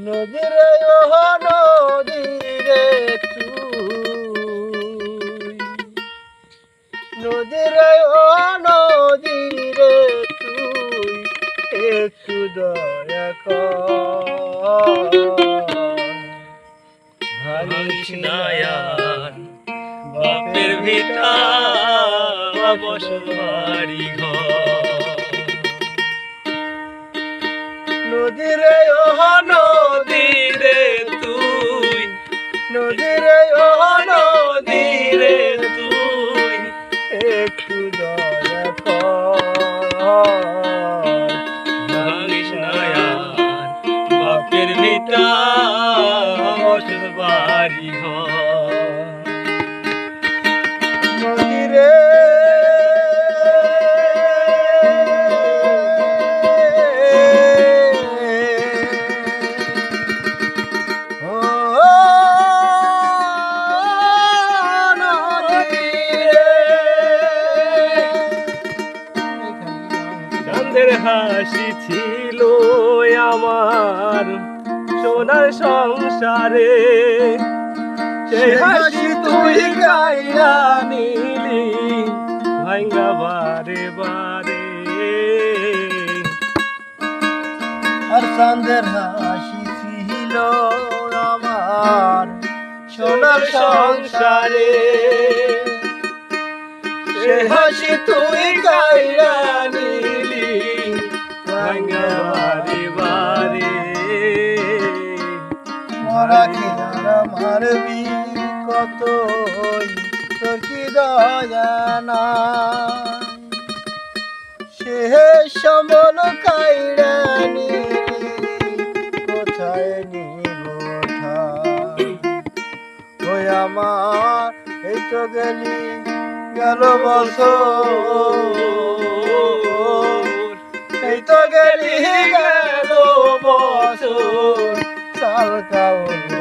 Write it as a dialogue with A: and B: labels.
A: নদীরে নদীরে নদীরে নদীরে তুই একটু দয়া
B: ভাঙিস নায়ার বাপের ভিটা বসত ঘর
A: নদীরে
B: ভাঙিস নায়ার বাপের ভিটা বাড়ি ঘর চাঁদের হাসি ছিল আমার সোনার সংসারে। সেই হাসি তুই গাইয়া নিলি ভাঙ্গা বারে বারে।
A: আর চাঁদের হাসি ছিল আমার সোনার সংসারে। সে হাসি তুই গাইয়া মরা খেয়ারা মারবি কত তোর কি দয়া না সে সম্বল কাইরা নিলি কোথায় নিব ওই আমার, এই তো গেলি, গেল বছর। এই তো গেলি, গেল বছর। কাউরে